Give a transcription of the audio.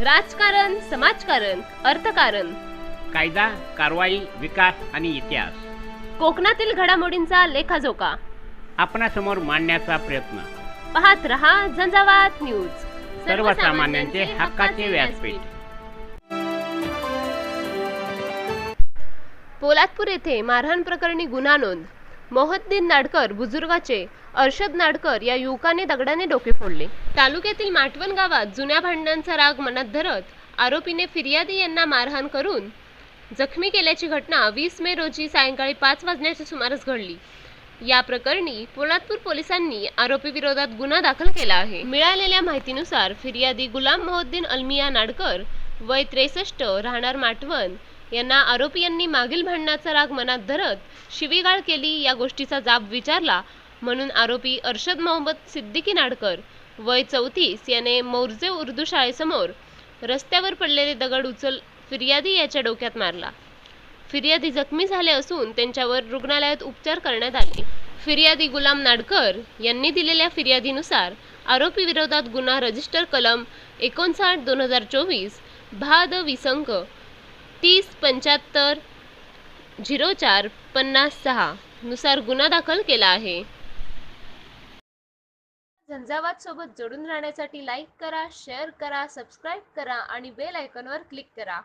राजकारण समाजकारण अर्थकारण. कायदा कारवाई विकास आणि इतिहास. कोकणातील घडामोडींचा लेखाजोखा. आपणासमोर मांडण्याचा प्रयत्न. पाहत रहा झंझावात न्यूज. सर्वसामान्यांचे हक्काचे व्यासपीठ. पोलादपूर येथे मारहाण प्रकरणी गुन्हा नोंद. मोहद्दीन नाडकर बुजुर्गाचे अर्षद नाडकर या युवकाने दगडाने डोके फोडले. तालुक्यातील माटवण गावात जुन्या भांडणांचा राग मनात धरत आरोपीने फिर्यादी यांना मारहाण करून जखमी केल्याची घटना वीस मे रोजी सायंकाळी पाच वाजण्याच्या सुमारास घडली. या प्रकरणी पोलादपूर पोलिसांनी आरोपी विरोधात गुन्हा दाखल केला आहे. मिळालेल्या माहितीनुसार फिर्यादी गुलाम मोहद्दीन अल्मिया नाडकर वय त्रेसष्ट राहणार माटवण यांना आरोपी यांनी मागील भांडणाचा राग मनात धरत शिवीगाळ केली या गोष्टीचा जाब विचारला म्हणून आरोपी अर्षद मोहम्मद सिद्दीकी नाडकर वय चौतीस याने मौर्जे उर्दू शाळेसमोर रस्त्यावर पडलेले दगड उचल फिर्यादी याच्या डोक्यात मारला. फिर्यादी जखमी झाले असून त्यांच्यावर रुग्णालयात उपचार करण्यात आले. फिर्यादी गुलाम नाडकर यांनी दिलेल्या फिर्यादीनुसार आरोपी विरोधात गुन्हा रजिस्टर कलम एकोणसाठ दोन हजार चोवीस भाद विसंग तीस पंच्याहत्तर झिरो चार पन्नास सहा नुसार गुन्हा दाखल केला आहे. झंझावात सोबत जोडून राहण्यासाठी लाईक करा शेअर करा सबस्क्राईब करा आणि बेल आयकॉनवर क्लिक करा.